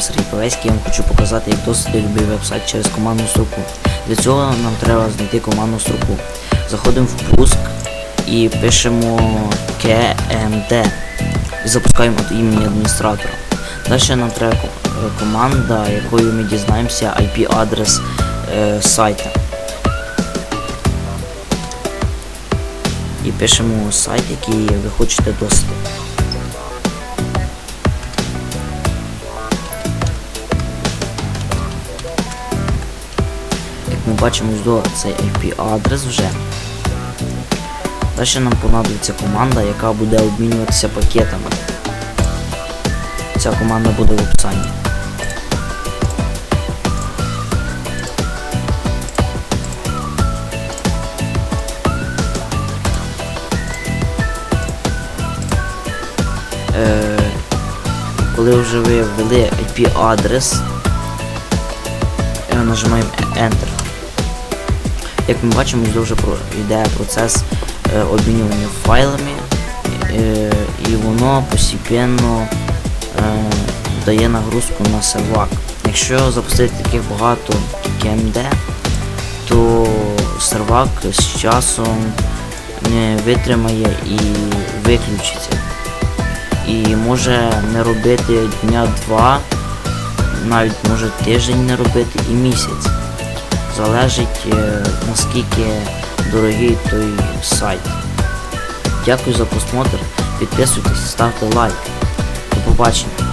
Сергій Павецький, я вам хочу показати, як досити любий веб-сайт через командну строку. Для цього нам треба знайти командну строку. Заходимо в пуск і пишемо KMD і запускаємо імені адміністратора. Далі нам треба е, команда, якою ми дізнаємося IP-адрес е, сайта. І пишемо сайт, який ви хочете достати. Ми бачимо, до цей IP-адрес вже. Далі нам понадобиться команда, яка буде обмінюватися пакетами. Ця команда буде в описанні. Е, коли вже ви ввели IP-адрес, нажимаємо Enter. Як ми бачимо, вже йде процес е, обмінювання файлами, е, і воно постійно е, дає нагрузку на сервак. Якщо запустити таких багато KMD, то сервак з часом не витримає і виключиться. І може не робити дня-два, навіть може тиждень не робити і місяць. Залежить е, наскільки дорогий той сайт. Дякую за просмотр. Підписуйтесь, ставте лайк. До побачення.